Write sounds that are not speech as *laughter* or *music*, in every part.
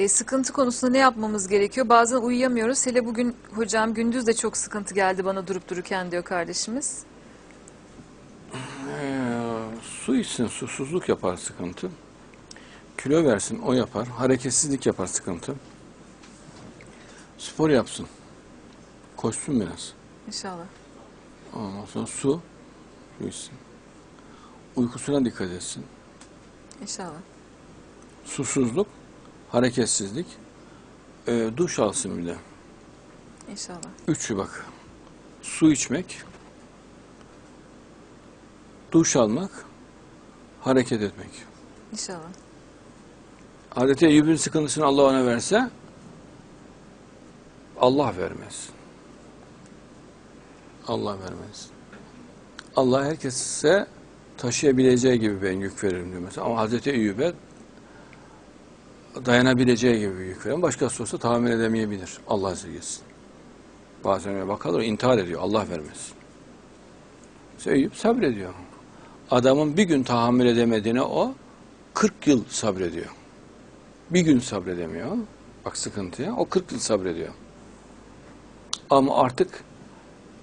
E, sıkıntı konusunda ne yapmamız gerekiyor? Bazen uyuyamıyoruz. Hele bugün hocam gündüz de çok sıkıntı geldi bana durup dururken diyor kardeşimiz. Ee, su içsin, susuzluk yapar sıkıntı. Kilo versin, o yapar. Hareketsizlik yapar sıkıntı. Spor yapsın. Koşsun biraz. İnşallah. Ondan sonra su, su içsin. Uykusuna dikkat etsin. İnşallah. Susuzluk, hareketsizlik. Ee, duş alsın bir de. İnşallah. Üçü bak. Su içmek, duş almak, hareket etmek. İnşallah. Hazreti Eyyub'un sıkıntısını Allah ona verse Allah vermez. Allah vermez. Allah herkese taşıyabileceği gibi ben yük veririm diyor mesela. Ama Hazreti Eyyub'e dayanabileceği gibi bir yük veririm. Başkası olsa tahammül edemeyebilir. Allah esirgesin. Bazen öyle bakalım intihar ediyor. Allah. Mesela Eyyub sabrediyor. Adamın bir gün tahammül edemediğine o 40 yıl sabrediyor. Bir gün sabredemiyor. Bak sıkıntıya. O 40 yıl sabrediyor. Ama artık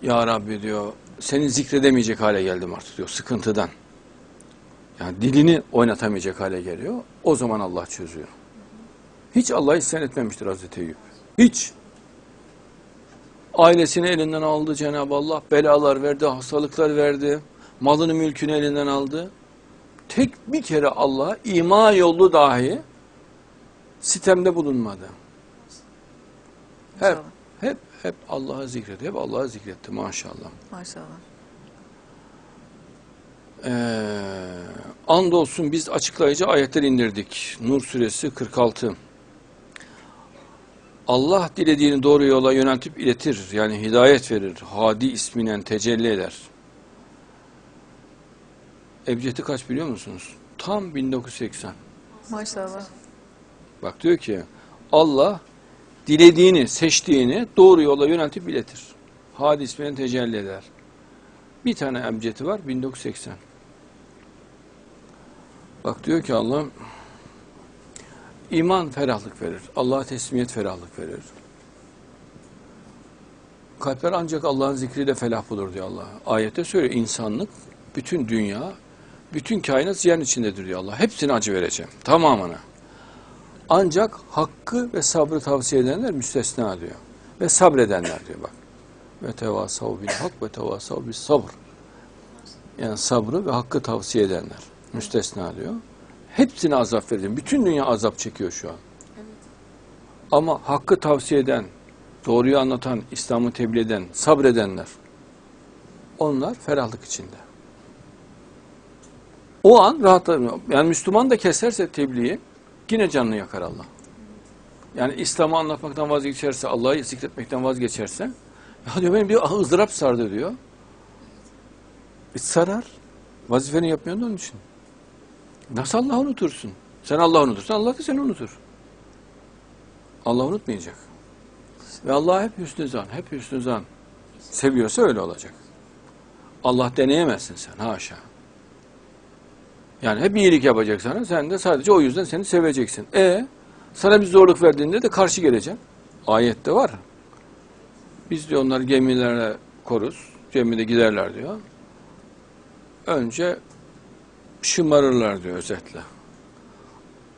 Ya Rabbi diyor seni zikredemeyecek hale geldim artık diyor sıkıntıdan. Yani dilini oynatamayacak hale geliyor. O zaman Allah çözüyor. Hiç Allah'ı isyan etmemiştir Hazreti Eyüp. Hiç. Ailesini elinden aldı Cenab-ı Allah. Belalar verdi, hastalıklar verdi. Malını mülkünü elinden aldı. Tek bir kere Allah ima yolu dahi sitemde bulunmadı. Hep, hep, hep Allah'ı zikretti. Hep Allah'ı zikretti maşallah. Maşallah. Ee, andolsun biz açıklayıcı ayetler indirdik. Nur suresi 46. Allah dilediğini doğru yola yöneltip iletir. Yani hidayet verir. Hadi isminen tecelli eder. Ebcedi kaç biliyor musunuz? Tam 1980. Maşallah. Bak diyor ki Allah dilediğini, seçtiğini doğru yola yöneltip iletir. Hadi isminen tecelli eder. Bir tane emceti var 1980. Bak diyor ki Allah iman ferahlık verir. Allah'a teslimiyet ferahlık verir. Kalpler ancak Allah'ın zikriyle felah bulur diyor Allah. Ayette söylüyor insanlık, bütün dünya, bütün kainat ziyan içindedir diyor Allah. Hepsini acı vereceğim. Tamamına. Ancak hakkı ve sabrı tavsiye edenler müstesna diyor. Ve sabredenler diyor bak. Ve tevasav bil hak ve tevasav bil sabr. Yani sabrı ve hakkı tavsiye edenler. Müstesna diyor. Hepsine azap vereceğim. Bütün dünya azap çekiyor şu an. Ama hakkı tavsiye eden, doğruyu anlatan, İslam'ı tebliğ eden, sabredenler. Onlar ferahlık içinde. O an rahatlanıyor. Yani Müslüman da keserse tebliği yine canını yakar Allah. Yani İslam'ı anlatmaktan vazgeçerse, Allah'ı zikretmekten vazgeçerse, ya diyor benim bir ızdırap sardı diyor. Bir sarar. Vazifeni yapmıyorsun onun için. Nasıl Allah'ı unutursun? Sen Allah'ı unutursan Allah da seni unutur. Allah unutmayacak. Ve Allah hep hüsnü zan, hep hüsnü zan. Seviyorsa öyle olacak. Allah deneyemezsin sen, haşa. Yani hep iyilik yapacak sana, sen de sadece o yüzden seni seveceksin. E sana bir zorluk verdiğinde de karşı geleceksin. Ayette var. Biz diyor onları gemilerle koruz, gemide giderler diyor. Önce şımarırlar diyor özetle.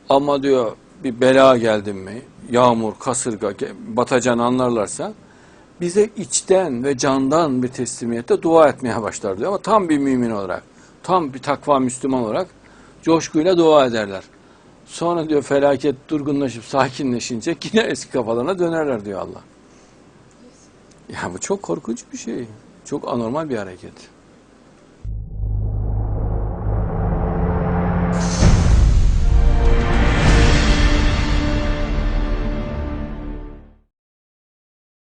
Ama diyor bir bela geldi mi, yağmur, kasırga, batacağını anlarlarsa bize içten ve candan bir teslimiyette dua etmeye başlar diyor. Ama tam bir mümin olarak, tam bir takva Müslüman olarak coşkuyla dua ederler. Sonra diyor felaket durgunlaşıp sakinleşince *laughs* yine eski kafalarına dönerler diyor Allah. Ya bu çok korkunç bir şey. Çok anormal bir hareket.